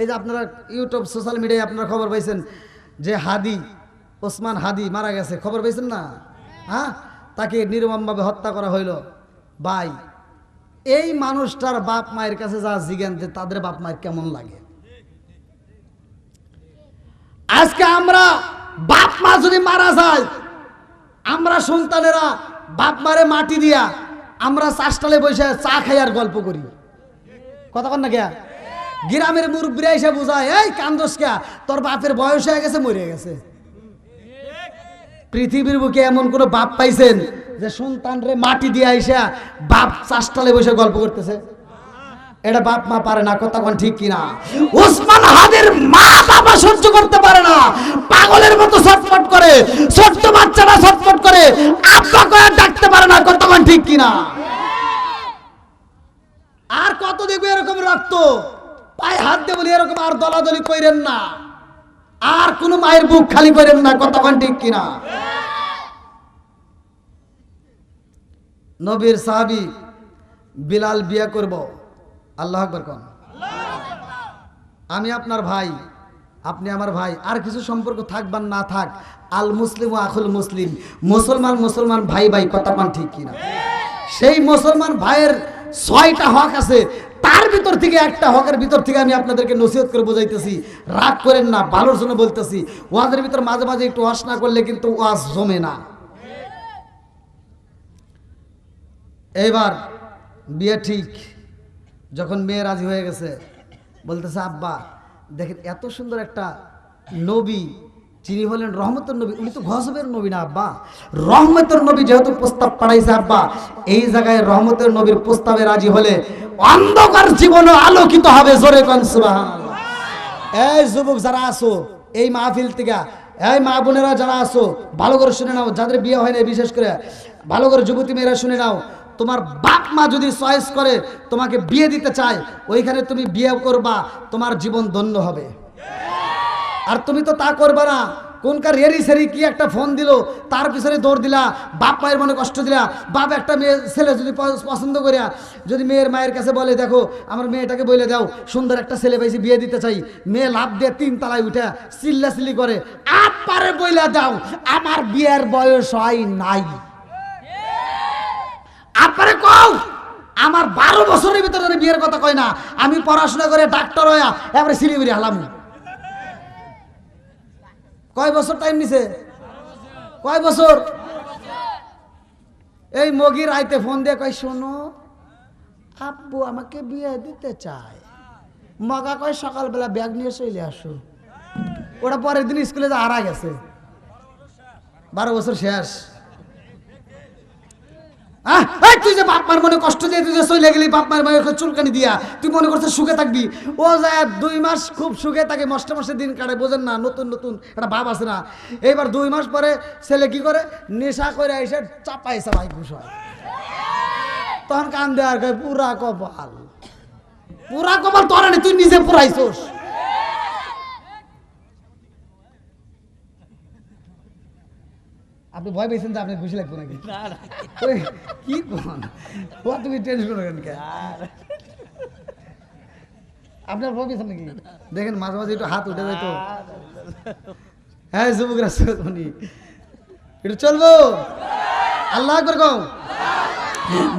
এই যে আপনারা ইউটিউব, সোশ্যাল মিডিয়ায় আপনারা খবর পাইছেন যে হাদি, ওসমান হাদি মারা গেছে। খবর পাইছেন না? হ্যাঁ? তাকে নির্মমভাবে হত্যা করা হইল। বাই এই মানুষটার বাপ মায়ের কাছে যা জিজ্ঞান যে তাদের বাপ মায়ের কেমন লাগে? আজকে আমরা বাপ মা যদি মারা যায়, আমরা সন্তানেরা বাপ মারে মাটি দিয়া আমরা চাষটালে বসে চা খাই আর গল্প করি। কথা কন না কে? গ্রামের মুরব্বীরা এসে বোঝায়, এই কান্দস কে? তোর বাপের বয়স হয়ে গেছে, মরে গেছে। পৃথিবীর বুকে এমন কোন বাপ পাইছেন যে সন্তান রে মাটি দিয়ে আইসা বাপ চাষটালে বসে গল্প করতেছে। এটা বাপ মা পারে না, কথা কোন ঠিক কিনা? ওসমান হাদের মা বাবা সহ্য করতে পারে না। পাগলের মতো ছটফট করে, ছোট্ট বাচ্চারা ছটফট করে, আব্বা কয়ে ডাকতে পারে না, কথা কোন ঠিক কিনা? আর কত দেখবে এরকম রক্ত? পায়ে হাত দিয়ে বলি, এরকম আর দলাদলি করেন না। আর কোন মায়ের বুক খালি করেন না কতক্ষণ ঠিক কিনা? নবীর সাহাবি বিলাল বিয়ে করব। আল্লাহ আকবর কন। আমি আপনার ভাই, আপনি আমার ভাই, আর কিছু সম্পর্ক থাকবার না থাক, আল মুসলিম ও আখুল মুসলিম, মুসলমান মুসলমান ভাই ভাই, কথা ঠিক কিনা? সেই মুসলমান ভাইয়ের ছয়টা হক আছে। তার ভিতর থেকে একটা হকের ভিতর থেকে আমি আপনাদেরকে নসিহত করে বোঝাইতেছি। রাগ করেন না, ভালোর জন্য বলতেছি। ওয়াজের ভিতর মাঝে মাঝে একটু ওয়াশ না করলে কিন্তু ওয়াজ জমে না। এইবার বিয়ে ঠিক, যখন মেয়ে রাজি হয়ে গেছে, বলতেছে, আব্বা, দেখেন এত সুন্দর একটা নবী যিনি হলেন রহমতের নবী, উনি তো গজবের নবী না আব্বা। রহমতের নবী যেহেতু প্রস্তাব পাঠাইছে আব্বা, এই জায়গায় রহমতের নবীর প্রস্তাবে রাজি হলে অন্ধকার জীবনও আলোকিত হবে জোরে এই যুবক যারা আসো এই মাহফিল থেকে, এই মা বোনেরা যারা আসো ভালো করে শুনে নাও, যাদের বিয়ে হয় না বিশেষ করে, ভালো করে যুবতী মেয়েরা শুনে নাও। তোমার বাপ মা যদি চয়েস করে, তোমাকে বিয়ে দিতে চায়, ওইখানে তুমি বিয়ে করবা, তোমার জীবন ধন্য হবে। আর তুমি তো তা করবে না। কোনকার রেরি সেরি কি একটা ফোন দিল, তার পিছনে দৌড় দিলা, বাপ মায়ের মনে কষ্ট দিলা, বাপ একটা মেয়ে, ছেলে যদি পছন্দ করিয়া, যদি মেয়ের মায়ের কাছে বলে, দেখো, আমার মেয়েটাকে বলে দাও, সুন্দর একটা ছেলে পাইছি, বিয়ে দিতে চাই। মেয়ে লাভ দিয়ে তিন তালায় উঠে চিল্লা চিল্লি করে পারে বইলা দাও, আমার বিয়ের বয়স হয় নাই। আপারে কও, আমার বারো বছরের ভিতরে বিয়ের কথা কয় না, আমি পড়াশোনা করে ডাক্তার হইয়া, এবারে শিলিগুড়ি হালাম। কয় বছর টাইম নিছে? কয় বছর? এই মগির আইতে ফোন দিয়ে কয় শোনো আব্বু আমাকে বিয়ে দিতে চায়। মগা কয় সকালবেলা ব্যাগ নিয়ে চলে আসো। ওরা পরের দিন স্কুলে যা হারা গেছে। বারো বছর শেষ। আহ, তুই যে বাপ মার মনে কষ্ট দিয়ে তুই যে চলে গেলি বাপ মার মনে চুলকানি দিয়া, তুই মনে করছিস সুখে থাকবি? ও যায় দুই মাস খুব সুখে থাকে, মস্তে মস্তে দিন কাটে, বোঝেন না, নতুন নতুন একটা বাপ আছে না। এইবার দুই মাস পরে ছেলে কি করে? নেশা করে এসে চাপাই চাপাই খুশ হয় তখন কান দেওয়ার পুরা কপাল। পুরা কপাল তোর তুই নিজে পুরাইছোস। আপনি ভয় পেয়েছেন যে আপনি খুশি লাগবে নাকি? কি কোন? ও তুমি টেনশন করেন কে? আপনার ভয় পেয়েছেন নাকি? দেখেন মাঝে মাঝে একটু হাত উঠে যায় তো। হ্যাঁ যুবকরা শুনি একটু চলবো? আল্লাহ করে কও।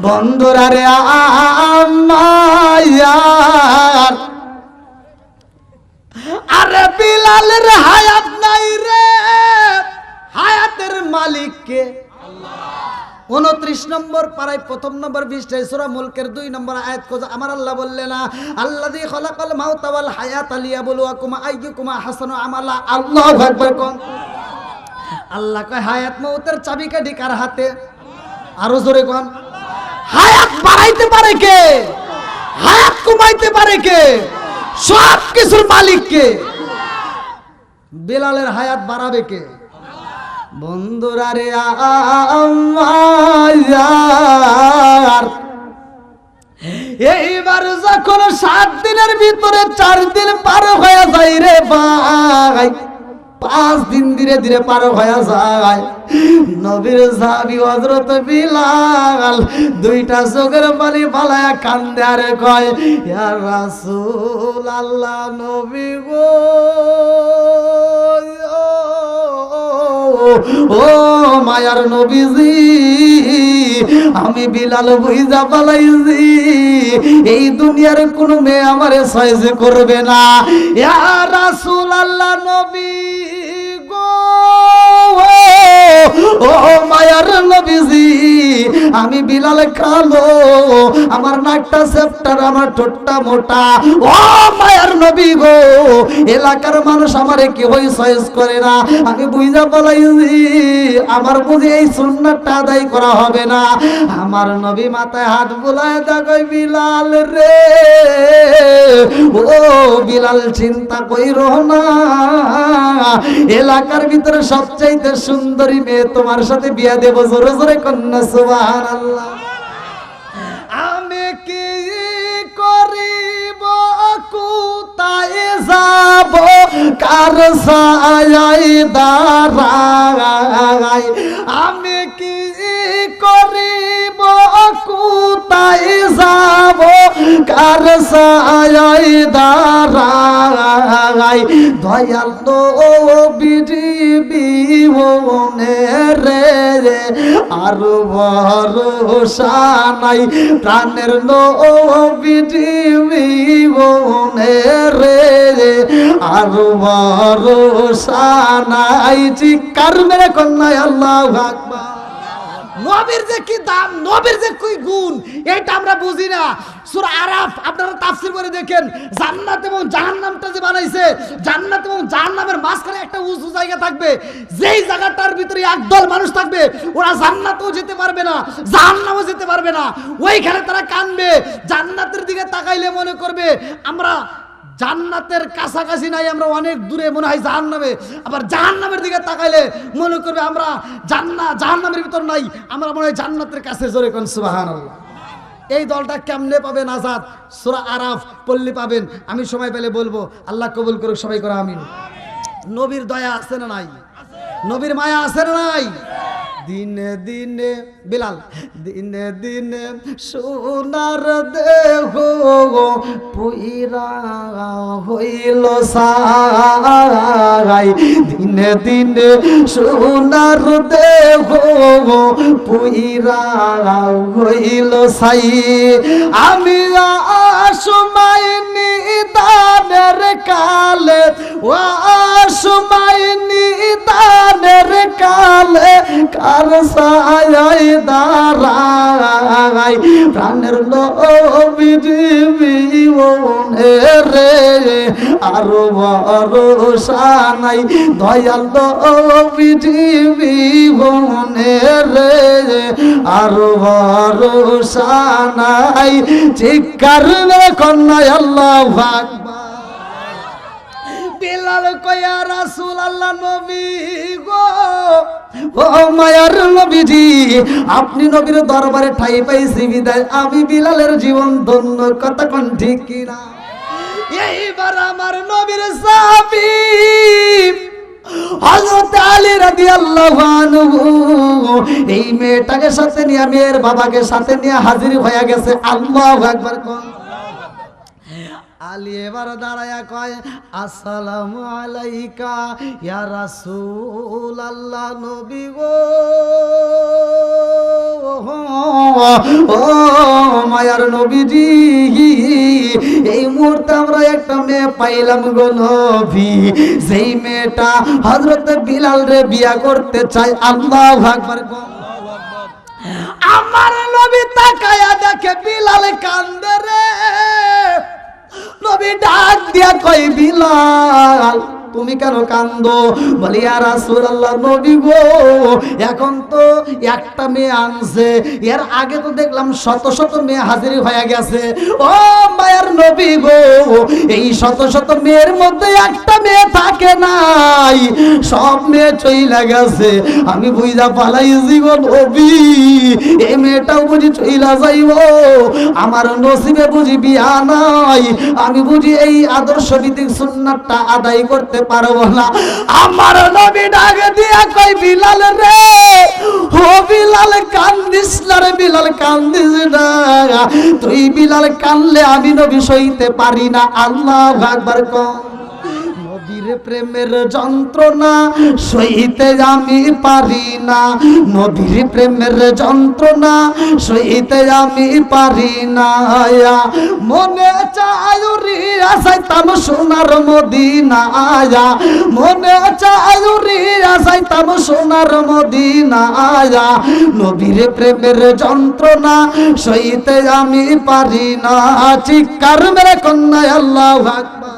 বন্ধুরা রে আমার আরে বিলালের হায়াত নাই রে। মালিককে। উনত্রিশ নম্বর পাড়ায় প্রথম নম্বর বিশটাই সুরা মুলকের দুই নম্বর আয়াত কোজা আমার আল্লাহ বললে না আল্লাহ দিয়ে খলাকাল মাউতাওয়াল হায়াত আলিয়া বলুয়া কুমা আইয়ু কুমা হাসানু আমালা। আল্লাহ আল্লাহ কয়, হায়াত মৌতের চাবিকাঠি কার হাতে? আরও জোরে কন। হায়াত বাড়াইতে পারে কে? হায়াত কমাইতে পারে কে? সব কিছুর মালিক কে বেলালের হায়াত বাড়াবে কে? বন্ধুরা রে আমার। এইবার যখন সাত দিনের ভিতরে চার দিন পার হয়ে যায় রে ভাই, পাঁচ দিন ধীরে ধীরে পার হয়ে যায়। নবীর সাহাবি হযরত বিলাল দুইটা চোখের পানি পালায়া কান্দে আর কয়, ইয়া রাসূল আল্লাহ নবী গো। ও মায়ার নবীজি, আমি বিলাল বুঝা পালাইছি এই দুনিয়ার কোনো মেয়ে আমারে সাইজ করবে না। ইয়া রাসূল আল্লাহ নবী। ও মায়ার নবীজি, আমি বিলাল আমার নাকটা সেপ্টার আমার ঠোঁটটা মোটা। ও মায়ার নবী গো, এলাকার মানুষ আমারে কেউই সয়েজ করে না। আমি বুঝা পালাইছি আমার বুঝি এই সুন্নাতটা আদায় করা হবে না। আমার নবী মাথায় হাত বুলায় দেখো বিলাল রে। ও বিলাল, চিন্তা কইরো না। এলাকার ভিতরে সবচাইতে সুন্দরী মেয়ে তোমার সাথে বিয়া দেব, জোরে জোরে কন্যা সুবাহান আল্লাহ আমি কি করিব, কোথায় যাব, কার সায়াই দাঁড়াই? আমি কি করিব কোথায় যাব, কার সায়াই দাঁড়াই দয়াল তো বিজীবনে রে আর ভরসা নাই। প্রাণের নবীনে রে আর ভরসা নাই। চিকার মেরে কন্যায় আল্লাহ আকবার। নবীর যে কি দাম, নবীর যে কি গুণ এটা আমরা বুঝি না। সূরা আরাফ, আপনারা তাফসীর করে দেখেন, জান্নাত এবং জাহান্নামটা যে বানাইছে, জান্নাত এবং জাহান্নামের মাঝখানে একটা উঁচু জায়গা থাকবে। যেই জায়গাটার ভিতরে একদল মানুষ থাকবে, ওরা জান্নাতেও যেতে পারবে না, জাহান্নামও যেতে পারবে না। ওইখানে তারা কানবে, জান্নাতের দিকে তাকাইলে মনে করবে, আমরা জান্নাতের কাছাকাছি নাই, আমরা অনেক দূরে, মনে হয় জাহান্নামে। আবার জাহান্নামের দিকে তাকাইলে মনে করবে আমরা জান্না জাহান্নামের ভিতর নাই, আমরা মনে হয় জান্নাতের কাছে জোরে কোন সুবহানাল্লাহ। এই দলটা কেমনে পাবেন আজাদ? সূরা আরাফ পল্লী পাবেন। আমি সময় পেলে বলব, আল্লাহ কবুল করুক, সবাই করে আমিন। নবীর দয়া আছে না নাই? নবীর মায়া আছে না নাই? দিনে দিনে, বিলাল, দিনে দিনে সোনার দেহ পুইরা হইল সাই দিনে দিনে সোনার দেহ পুইরা হইল সাই। আমি সময় নিদানের কালে, ও সময় নিদানের কালে কার সায়াই দাঁড়াই। প্রাণের লোভিনে রে, আরও ভরসা নাই। দয়াল লোভিনে রে, আরও ভরসা নাই। চিকার কন্যায় আল্লাহ আকবার। বেলাল কয়া রাসূল আল্লাহ নবী গো ও মায়ার আপনি নবীর দরবারে ঠাই পাইছি বিদায়। আমি বিলালের জীবন ধন্য ঠিক এইবার আমার নবীর এই মেয়েটাকে সাথে নিয়ে, মেয়ের বাবাকে সাথে নিয়ে হাজির হয়ে গেছে। আল্লাহু আকবার, কোন আলী এবার দাঁড়ায়া কয়, আসসালামু আলাইকা, ইয়া রাসূল আল্লাহ নবী গো। ও মায়ার নবীজি, এই মুহূর্তে আমরা একটা মেয়ে পাইলাম গো নবী। সেই মেয়েটা হযরত বিলাল রে বিয়া করতে চায়, আল্লাহু আকবার আমার নবী তাকায়া দেখে বিলাল কান্দে রে। নবী ডাক দিয়া কই বিলাল তুমি কেন কান্দো বলি আর রাসূলুল্লাহ, নবী গো, এখন তো একটা মেয়ে আনছে। এর আগে তো দেখলাম শত শত মেয়ে হাজির হয়ে গেছে। ও মায়ের নবী গো, এই শত শত মেয়ের মধ্যে একটা মেয়ে থাকে নাই। সব মেয়ে চইলা গেছে। আমি বুঝা পালাইছি গো নবী। এই মেয়েটাও বুঝি চইলা যাইব। আমার নসিবে বুঝি বিয়া নাই। আমি বুঝি এই আদর্শ ভিত্তিক সুন্নাতটা আদায় করতে পারব না। আমার নবী ডাক দিয়া কই বিলাল রে, ও বিলাল, কান্দিস না রে বিলাল, কান্দিস না। তুই বিলাল কানলে আমি নবী সইতে পারি না। আল্লাহ ভাগবার কম নবীর প্রেমের যন্ত্রণা সইতে আমি পারি না। নবীর প্রেমের যন্ত্রণা সইতে আমি পারি না। মনে চায়ুরি আসাইতাম সোনার মদিনা। আয়া, মনে চায়ুরি আসাইতাম সোনার মদিনা। আয়া নবীর প্রেমের যন্ত্রণা সইতে আমি পারি না। চিৎকার মেরে কন্যা আল্লাহ আকবার।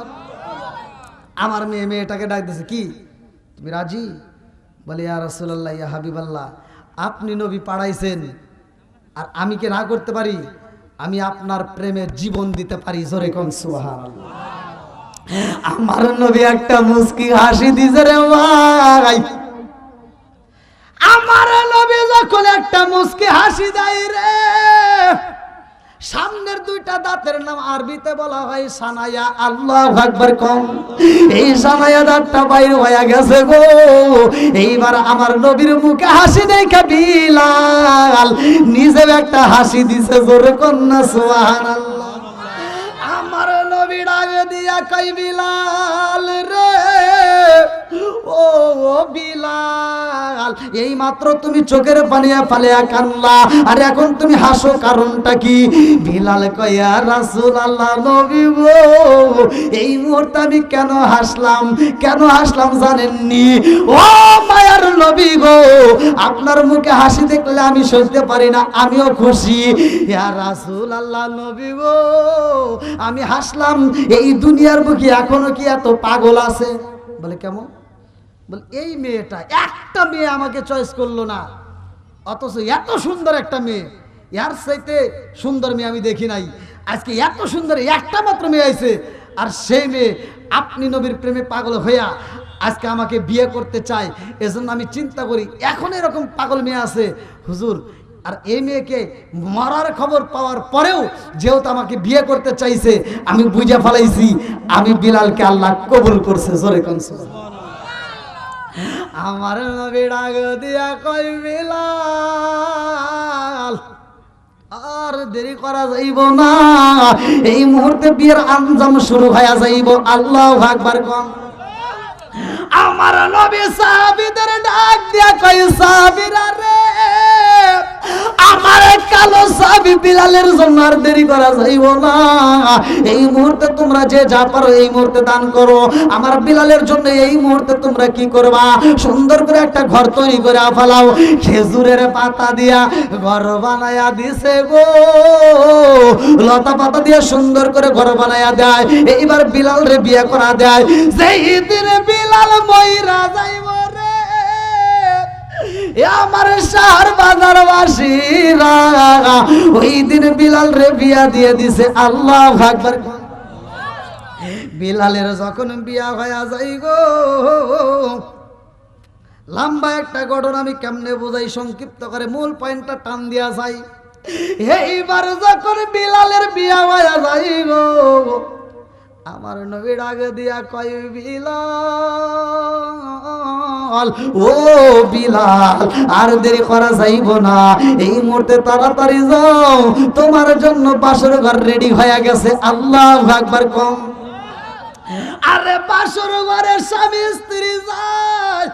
আমার মেয়ে মেয়েটাকে ডাক দিছে কি? তুমি রাজি? বলে, ইয়া রসুল্লাহ ইয়া হাবিবাল্লাহ, আপনি নবী পাড়াইছেন আর আমি কি না করতে পারি? আমি আপনার প্রেমের জীবন দিতে পারি। জোরে কোন সুবহানাল্লাহ। আমার নবী একটা মুস্কি হাসি দিছে রে ভাই। আমার নবী যখন একটা মুস্কি হাসি দেয় রে সামনের দুইটা দাঁতের নাম আরবিতে বলা হয় সানায়া। আল্লাহ আকবার কম। এই সানায়া দাঁতটা বাইরে হয়ে গেছে গো। এইবার আমার নবীর মুখে হাসি দেখা বিলাল। নিজে একটা হাসি দিছে জোরে কন্যা, সুবহানাল্লাহ। আমার নবী ডাকে দিয়া কই বিলাল রে। ও বিলাল, এই মাত্র তুমি চোখের পানিয়া ফালিয়া আর এখন তুমি হাসো, কারণটা কি? বিলাল কইয়া রাসূল আল্লাহ নবী এই মুহূর্তে আমি কেন হাসলাম? কেন হাসলাম জানেননি? ও মায়ার নবী গো, আপনার মুখে হাসি দেখলে আমি সইতে পারি না, আমিও খুশি। রাসূল আল্লাহ নবী গো, আমি হাসলাম, এই দুনিয়ার বুকে এখনও কি এত পাগল আছে? বলে, কেমন? বলে, এই মেয়েটা, একটা মেয়ে আমাকে চয়েস করল না। অথচ এত সুন্দর একটা মেয়ে। ইয়ার চাইতে সুন্দর মেয়ে আমি দেখি নাই। আজকে এত সুন্দর একটা মাত্র মেয়ে আইছে। আর সেই মেয়ে আপনি নবীর প্রেমে পাগল হইয়া আজকে আমাকে বিয়ে করতে চায়। এজন্য আমি চিন্তা করি, এখন এরকম পাগল মেয়ে আছে। হুজুর, আর এই মেয়েকে মরার খবর পাওয়ার পরেও যেহেতু আমাকে বিয়ে করতে চাইছে, আমি বুঝে ফেলাইছি, আমি বিলালকে আল্লাহ কবুল করছে। জোরে কনসু আমার নবী ডাক দিয়া কই বিলাল, আর দেরি করা যাইব না। এই মুহূর্তে বিয়ের আঞ্জাম শুরু হয়ে যাইব। আল্লাহ আকবার কম। আমার নবী সাহাবীদের ডাক দিয়া কই সাহাবীরা কালো সাহাবী বিলালের জন্য আর দেরি করা যাইব না। এই মুহূর্তে তোমরা যে যা পারো এই মুহূর্তে দান করো। আমার বিলালের জন্য এই মুহূর্তে তোমরা কি করবা? সুন্দর করে একটা ঘর তৈরি করে ফেলাও খেজুরের পাতা দিয়া ঘর বানায়া দিছে গো। লতা পাতা দিয়ে সুন্দর করে ঘর বানায়া দেয়। এইবার বিলাল রে বিয়ে করা দেয়। সেই দিন বিলাল ময়রা যাইব। আমার শাহর ওই দিন বিলাল রে বিয়া দিয়ে দিছে, আল্লাহ আকবার। বিলালের যখন বিয়া হয়ে যাই গো, লম্বা একটা ঘটনা আমি কেমনে বোঝাই, সংক্ষিপ্ত করে মূল পয়েন্টটা টান দিয়া যাই। এইবার যখন বিলালের বিয়া হয়ে যাই গো আমার নবীর আগে দিয়া কয়, বিলাল, ও বিলাল, আর দেরি করা যাইব না। এই মুহূর্তে তাড়াতাড়ি যাও, তোমার জন্য বাসর ঘর রেডি হয়ে গেছে। আল্লাহ একবার কম। আরে বাসর ঘরে স্বামী স্ত্রী যায়।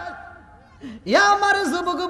আমার যুবক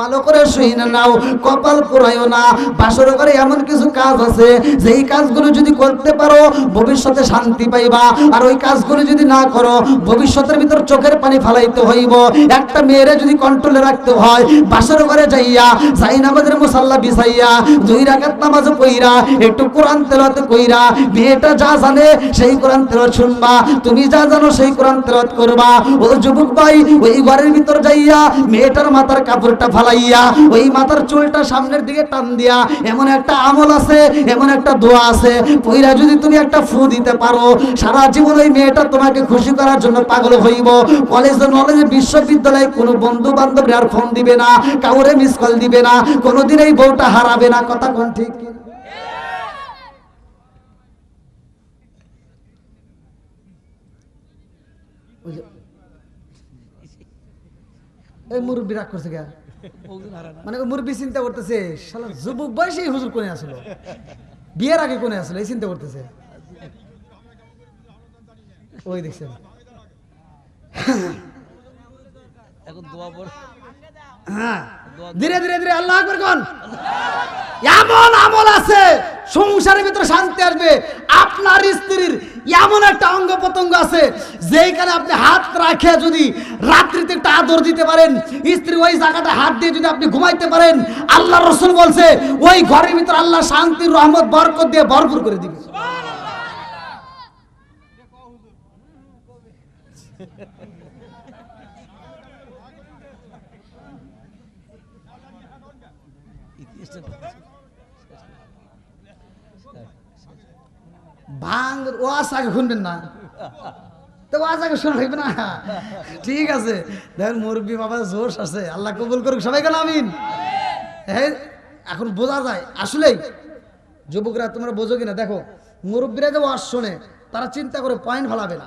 ভালো করে শুনে নাও, কপাল পুরাইও না। বাসর করে এমন কিছু কাজ আছে, যেই কাজগুলো যদি করতে পারো, ভবিষ্যতে শান্তি পাইবা। আর ওই কাজগুলো যদি না করো, ভবিষ্যতের ভিতর চোখের পানি ফালাইতে হইব। একটা মেয়েরে যদি কন্ট্রোলে রাখতে হয়, বাসর করে যাইয়া যাই নামাজের মুসাল্লা বিছাইয়া দুই রাকাত নামাজ কইরা একটু কোরআন তেলাওয়াত কইরা, মেয়েটা যা জানে সেই কোরআন তেলাওয়াত শুনবা। তুমি যা জানো সেই কোরআন তেলাওয়াত করবা। ও যুবক ভাই, ওই ঘরের ভিতর যাইয়া মেয়েটার মাথার কাপড়টা ফালাইয়া ওই মাথার চুলটা সামনের দিকে টান দিয়া, এমন একটা আমল আছে, এমন একটা দোয়া আছে, পইরা যদি তুমি একটা ফু দিতে পারো, সারা জীবন ওই মেয়েটা তোমাকে খুশি করার জন্য পাগল হইব কলেজ নলেজে বিশ্ববিদ্যালয়ে কোনো বন্ধু বান্ধব আর ফোন দিবে না, কাউরে মিস কল দিবে না, কোনোদিন এই বউটা হারাবে না, কথা কোন ঠিক? এই মুরব্বী করছে কে মানে মুরব্বী চিন্তা করতেছে শালা যুবক বয়সে হুজুর কোনে আসলো? বিয়ের আগে কোনে আসলো? এই চিন্তা করতেছে। ওই দেখছেন। এখন দোয়া পড় হ্যাঁ। ধীরে ধীরে ধীরে আল্লাহ আকবার কোন? এমন আমল আছে। সংসারের ভিতরে শান্তি আসবে। আপনার স্ত্রীর এমন একটা অঙ্গ প্রত্যঙ্গ আছে যেইখানে আপনি হাত রাখে যদি রাত্রিতে একটা আদর দিতে পারেন স্ত্রী ওই জায়গাটা হাত দিয়ে যদি আপনি ঘুমাইতে পারেন আল্লাহ রসুল বলছে ওই ঘরের ভিতরে আল্লাহ শান্তির রহমত বরকত দিয়ে ভরপুর করে দিবে। ভাঙ ওয়াজ আগে শুনবেন না। তো ওয়াজ আগে শোনা লাগবে না? ঠিক আছে। দেখেন মুরব্বী বাবা জোশ আছে। আল্লাহ কবুল করুক। সবাই কেন আমিন। হ্যাঁ এখন বোঝা যায়। আসলেই যুবকরা তোমরা বোঝো কিনা? দেখো মুরব্বীরা যে ওয়াজ শোনে তারা চিন্তা করে পয়েন্ট ভালাবে না।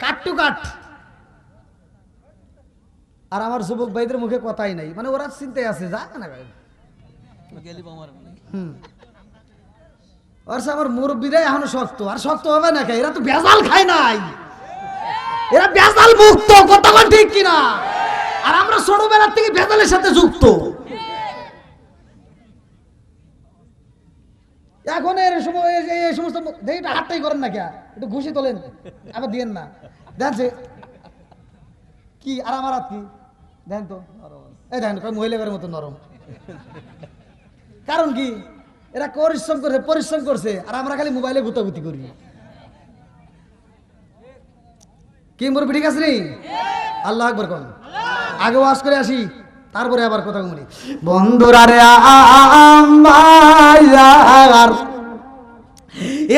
কাট টু কাট। আর আমার যুবক ভাইদের মুখে কথাই নাই। মানে ওরা চিন্তায় আছে যা না আমার হুম। আমার মুরব্বীরাই এখনও শক্ত। আর শক্ত হবে না? এরা তো ভেজাল খায় নাই। এরা ভেজাল মুক্ত কথা ঠিক কিনা? আর আমরা ছোটবেলার থেকে ভেজালের সাথে যুক্ত। এখন এর সময় এই- সমস্ত এটা হাতটাই করেন না কে? একটু ঘুষি তোলেন। আবার দিয়েন না। দেখেন কি, আর আমার হাত কি? দেখেন তো এই দেখেন মহিলাদের মতো নরম। কারণ কি? এরা পরিশ্রম করছে পরিশ্রম করছে, আর আমরা খালি মোবাইলে গুতাগুতি করি। কি মুরব্বী, ঠিক আছে নি? আল্লাহ আকবর কন। আগে ওয়াজ করে আসি, তারপরে আবার কথা বলি। বন্ধুরা রে আমার,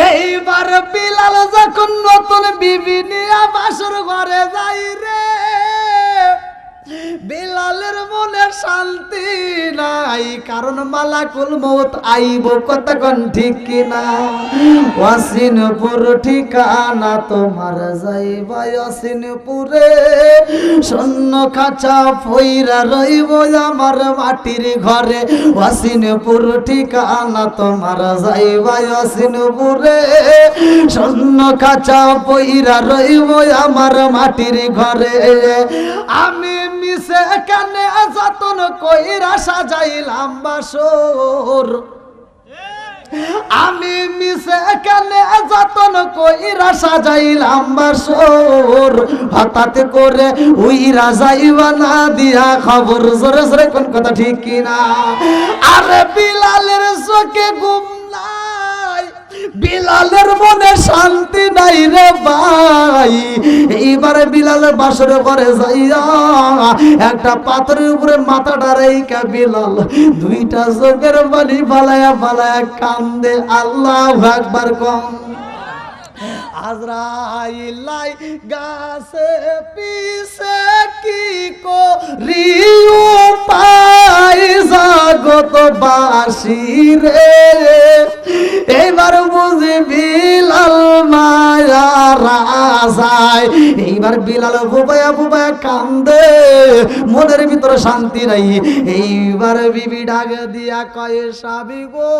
এইবার বিলাল যখন নতুন বিবি নিয়ে বাসর ঘরে যাই রে। বিলালের মনে শান্তি নাই, কারণ মালাকুল মৌত আইব কতক্ষণ ঠিক কিনা? ওয়াসিনপুর ঠিকানা তোমার যাইবা ওয়াসিনপুরে শূন্য খাঁচা ফইরা রইব আমার মাটির ঘরে। ওয়াসিনপুর ঠিকানা তোমার যাইবা ওয়াসিনপুরে শূন্য খাঁচা ফইরা রইব আমার মাটির ঘরে। আমি মিশে কানে যতন কইরা সাজাইলাম বাসর। আমি মিশে কানে যতন কইরা সাজাইলাম বাসর। হঠাৎ করে উইরা যাইবা না দিয়া খবর জোরে জোরে কোন কথা ঠিক কিনা? আরে বিলালের চোখে নাই বিলালের মনে শান্তি নাই রে ভাই। এবারে বিলালের বাসরে ঘরে যাইয়া একটা পাথরের উপরে মাথাটা রেখা বিলাল। দুইটা চোখের বালি ফালায়া ফালায়া কান্দে, আল্লাহ একবার কম। আজরাইলাই গাছে পিছে কি করিও পাই জাগত বাসি রে? এইবার বুঝি বিলাল মায়া রাজায় এইবার বিলাল বুবায়া বুবায়া কান্দে, মনের ভিতরে শান্তি নাই। এইবার বিবি ডাক দিয়া কয়ে সাবি গো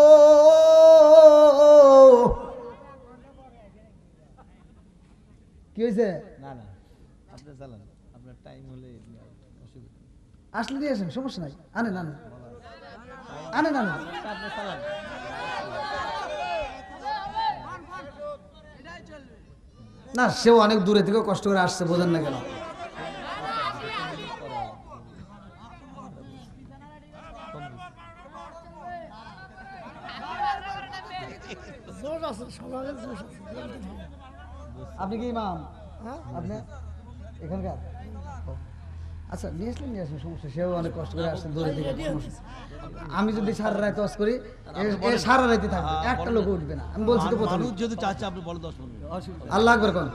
কি হয়েছে না না আপনি চালান। আপনার টাইম হলে অসুবিধা আসলে দিয়ে আসেন সমস্যা নাই। আনেন আনেন। আনেন আনেন। আপনি চালান। না সেও অনেক দূরে থেকে কষ্ট করে আসছে বোঝেন না কেন। কি ইমাম? আপনি? এখানকার? আচ্ছা নিয়ে আসলেন নিয়ে আসলেন সমস্যা সেও অনেক কষ্ট করে আসছেন দূরে থেকে আমি যদি সারা রাত ওয়াজ করি এ- সারা রাতে থাকবে একটা লোক উঠবে না। আমি বলছি তো প্রথমে। যদি চাচ্ছে আপনি বলো দশ মিনিট। আল্লাহ আকবর কোন।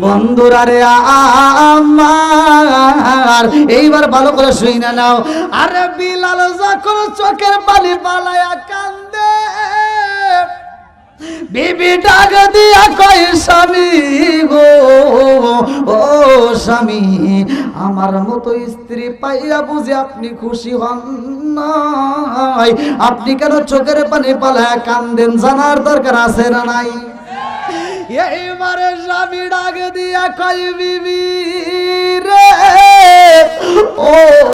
বন্ধুরা রে আমার এইবার ভালো করে শুই না নাও। আরে বিলাল যখন চোখের পানি পালায়া কান্দে। বিবি ডাক দিয়া কয়, স্বামী গো, ও স্বামী, আমার মতো স্ত্রী পাইয়া বুঝে আপনি খুশি হন নাই। আপনি কেন চোখের পানি পালা কান্দেন? জানার দরকার আছে না নাই? এইবারে স্বামী ডাক দিয়া কয়, বিবি রে